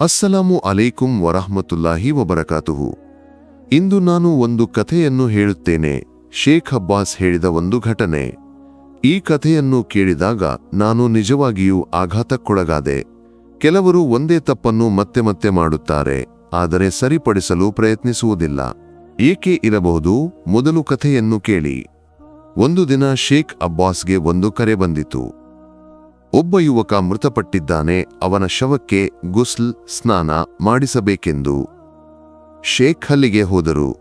ಅಸ್ಸಲಾಮು ಅಲೈಕುಂ ವರಹಮತುಲ್ಲಾಹಿ ವಬರಕಾತುಹು. ಇಂದು ನಾನು ಒಂದು ಕಥೆಯನ್ನು ಹೇಳುತ್ತೇನೆ, ಶೇಖ್ ಅಬ್ಬಾಸ್ ಹೇಳಿದ ಒಂದು ಘಟನೆ. ಈ ಕಥೆಯನ್ನು ಕೇಳಿದಾಗ ನಾನು ನಿಜವಾಗಿಯೂ ಆಘಾತಕ್ಕೊಳಗಾದೆ. ಕೆಲವರು ಒಂದೇ ತಪ್ಪನ್ನು ಮತ್ತೆ ಮತ್ತೆ ಮಾಡುತ್ತಾರೆ, ಆದರೆ ಸರಿಪಡಿಸಲು ಪ್ರಯತ್ನಿಸುವುದಿಲ್ಲ. ಏಕೆ ಇರಬಹುದು? ಮೊದಲು ಕಥೆಯನ್ನು ಕೇಳಿ. ಒಂದು ದಿನ ಶೇಖ್ ಅಬ್ಬಾಸ್ಗೆ ಒಂದು ಕರೆ ಬಂದಿತು. ಒಬ್ಬ ಯುವಕ ಮೃತಪಟ್ಟಿದ್ದಾನೆ, ಅವನ ಶವಕ್ಕೆ ಗುಸ್ಲ್ ಸ್ನಾನ ಮಾಡಿಸಬೇಕೆಂದು. ಶೇಖ್ ಅಲ್ಲಿಗೆ ಹೋದರು.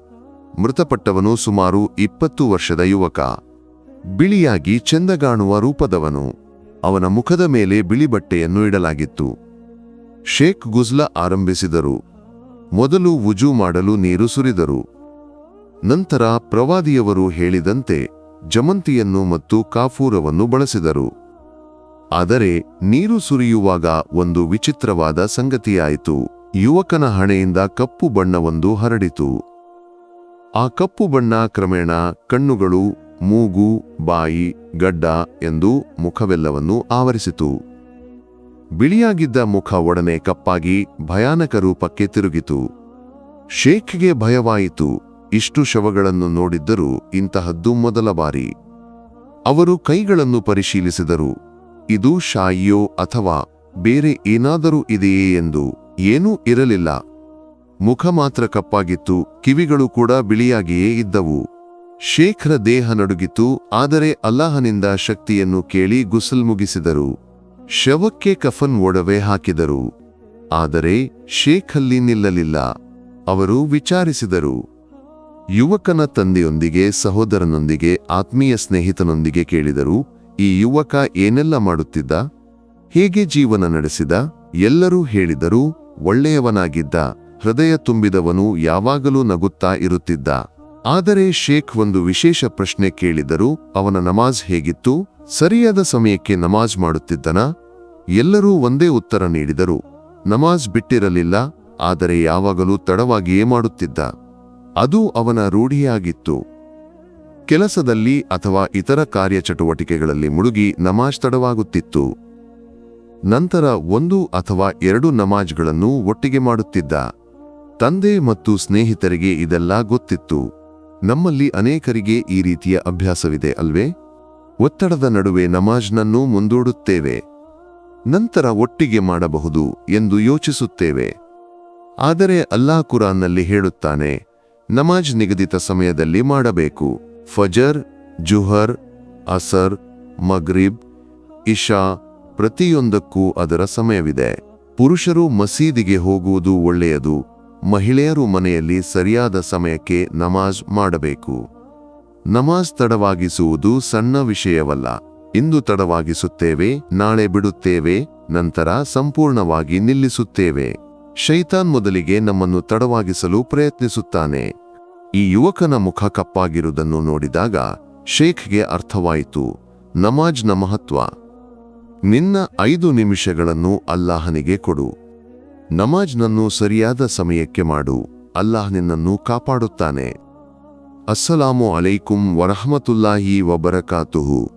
ಮೃತಪಟ್ಟವನು ಸುಮಾರು ಇಪ್ಪತ್ತು ವರ್ಷದ ಯುವಕ. ಬಿಳಿಯಾಗಿ ಚೆಂದಗಾಣುವ ರೂಪದವನು. ಅವನ ಮುಖದ ಮೇಲೆ ಬಿಳಿ ಬಟ್ಟೆಯನ್ನು ಇಡಲಾಗಿತ್ತು. ಶೇಖ್ ಗುಜ್ಲ ಆರಂಭಿಸಿದರು. ಮೊದಲು ವುಜು ಮಾಡಲು ನೀರು ಸುರಿದರು. ನಂತರ ಪ್ರವಾದಿಯವರು ಹೇಳಿದಂತೆ ಜಮಂತಿಯನ್ನು ಮತ್ತು ಕಾಫೂರವನ್ನು ಬಳಸಿದರು. ಆದರೆ ನೀರು ಸುರಿಯುವಾಗ ಒಂದು ವಿಚಿತ್ರವಾದ ಸಂಗತಿಯಾಯಿತು. ಯುವಕನ ಹಣೆಯಿಂದ ಕಪ್ಪು ಬಣ್ಣವೊಂದು ಹರಡಿತು. ಆ ಕಪ್ಪು ಬಣ್ಣ ಕ್ರಮೇಣ ಕಣ್ಣುಗಳು, ಮೂಗು, ಬಾಯಿ, ಗಡ್ಡ ಎಂದು ಮುಖವೆಲ್ಲವನ್ನು ಆವರಿಸಿತು. ಬಿಳಿಯಾಗಿದ್ದ ಮುಖ ಒಡನೆ ಕಪ್ಪಾಗಿ ಭಯಾನಕ ರೂಪಕ್ಕೆ ತಿರುಗಿತು. ಶೇಖ್ಗೆ ಭಯವಾಯಿತು. ಇಷ್ಟು ಶವಗಳನ್ನು ನೋಡಿದ್ದರೂ ಇಂತಹದ್ದು ಮೊದಲ ಬಾರಿ. ಅವರು ಕೈಗಳನ್ನು ಪರಿಶೀಲಿಸಿದರು. ಇದು ಶಾಯಿಯೋ ಅಥವಾ ಬೇರೆ ಏನಾದರೂ ಇದೆಯೇ ಎಂದು ಏನೂ ಇರಲಿಲ್ಲ. ಮುಖ ಮಾತ್ರ ಕಪ್ಪಾಗಿತ್ತು, ಕಿವಿಗಳು ಕೂಡ ಬಿಳಿಯಾಗಿಯೇ ಇದ್ದವು. ಶೇಖ್ರ ದೇಹ ನಡುಗಿತು ಆದರೆ ಅಲ್ಲಾಹನಿಂದ ಶಕ್ತಿಯನ್ನು ಕೇಳಿ ಗುಸಲ್ ಮುಗಿಸಿದರು. ಶವಕ್ಕೆ ಕಫನ್ ಒಡವೆ ಹಾಕಿದರು. ಆದರೆ ಶೇಖಲ್ಲಿ ನಿಲ್ಲಲಿಲ್ಲ. ಅವರು ವಿಚಾರಿಸಿದರು, ಯುವಕನ ತಂದೆಯೊಂದಿಗೆ, ಸಹೋದರನೊಂದಿಗೆ, ಆತ್ಮೀಯ ಸ್ನೇಹಿತನೊಂದಿಗೆ, ಕೇಳಿದರು. ಈ ಯುವಕ ಏನೆಲ್ಲ ಮಾಡುತ್ತಿದ್ದ? ಹೇಗೆ ಜೀವನ ನಡೆಸಿದ? ಎಲ್ಲರೂ ಹೇಳಿದರೂ ಒಳ್ಳೆಯವನಾಗಿದ್ದ, ಹೃದಯ ತುಂಬಿದವನು ಯಾವಾಗಲೂ ನಗುತ್ತಾ ಇರುತ್ತಿದ್ದ. ಆದರೆ ಶೇಖ್ ಒಂದು ವಿಶೇಷ ಪ್ರಶ್ನೆ ಕೇಳಿದರು ಅವನ ನಮಾಜ್ ಹೇಗಿತ್ತು? ಸರಿಯಾದ ಸಮಯಕ್ಕೆ ನಮಾಜ್ ಮಾಡುತ್ತಿದ್ದನ? ಎಲ್ಲರೂ ಒಂದೇ ಉತ್ತರ ನೀಡಿದರು. ನಮಾಜ್ ಬಿಟ್ಟಿರಲಿಲ್ಲ, ಆದರೆ ಯಾವಾಗಲೂ ತಡವಾಗಿಯೇ ಮಾಡುತ್ತಿದ್ದ ಅದು ಅವನ ರೂಢಿಯಾಗಿತ್ತು. ಕೆಲಸದಲ್ಲಿ ಅಥವಾ ಇತರ ಕಾರ್ಯಚಟುವಟಿಕೆಗಳಲ್ಲಿ ಮುಳುಗಿ ನಮಾಜ್ ತಡವಾಗುತ್ತಿತ್ತು. ನಂತರ ಒಂದು ಅಥವಾ ಎರಡು ನಮಾಜ್ಗಳನ್ನು ಒಟ್ಟಿಗೆ ಮಾಡುತ್ತಿದ್ದ. ತಂದೆ ಮತ್ತು ಸ್ನೇಹಿತರಿಗೆ ಇದೆಲ್ಲ ಗೊತ್ತಿತ್ತು. ನಮ್ಮಲ್ಲಿ ಅನೇಕರಿಗೆ ಈ ರೀತಿಯ ಅಭ್ಯಾಸವಿದೆ ಅಲ್ವೇ? ಒತ್ತಡದ ನಡುವೆ ನಮಾಜ್ನನ್ನು ಮುಂದೂಡುತ್ತೇವೆ. ನಂತರ ಒಟ್ಟಿಗೆ ಮಾಡಬಹುದು ಎಂದು ಯೋಚಿಸುತ್ತೇವೆ. ಆದರೆ ಅಲ್ಲಾ ಕುರಾನ್ನಲ್ಲಿ ಹೇಳುತ್ತಾನೆ, ನಮಾಜ್ ನಿಗದಿತ ಸಮಯದಲ್ಲಿ ಮಾಡಬೇಕು. ಫಜರ್, ಜುಹರ್, ಅಸರ್, ಮಗ್ರಿಬ್, ಇಶಾ ಪ್ರತಿಯೊಂದಕ್ಕೂ ಅದರ ಸಮಯವಿದೆ. ಪುರುಷರು ಮಸೀದಿಗೆ ಹೋಗುವುದು ಒಳ್ಳೆಯದು, ಮಹಿಳೆಯರು ಮನೆಯಲ್ಲಿ ಸರಿಯಾದ ಸಮಯಕ್ಕೆ ನಮಾಜ್ ಮಾಡಬೇಕು. ನಮಾಜ್ ತಡವಾಗಿಸುವುದು ಸಣ್ಣ ವಿಷಯವಲ್ಲ, ಇಂದು ತಡವಾಗಿಸುತ್ತೇವೆ, ನಾಳೆ ಬಿಡುತ್ತೇವೆ, ನಂತರ ಸಂಪೂರ್ಣವಾಗಿ ನಿಲ್ಲಿಸುತ್ತೇವೆ. ಶೈತಾನ್ ಮೊದಲಿಗೆ ನಮ್ಮನ್ನು ತಡವಾಗಿಸಲು ಪ್ರಯತ್ನಿಸುತ್ತಾನೆ. ಈ ಯುವಕನ ಮುಖ ಕಪ್ಪಾಗಿರುವುದನ್ನು ನೋಡಿದಾಗ ಶೇಖ್ಗೆ ಅರ್ಥವಾಯಿತು, ನಮಾಜ್ನ ಮಹತ್ವ. ನಿನ್ನ ಐದು ನಿಮಿಷಗಳನ್ನು ಅಲ್ಲಾಹನಿಗೆ ಕೊಡು. ನಮಾಜ್ನನ್ನು ಸರಿಯಾದ ಸಮಯಕ್ಕೆ ಮಾಡು, ಅಲ್ಲಾಹ್ ನಿನ್ನನ್ನು ಕಾಪಾಡುತ್ತಾನೆ. ಅಸ್ಸಲಾಮು ಅಲೈಕುಂ ವರಹಮತುಲ್ಲಾಹಿ ವಬರಕಾತುಹು.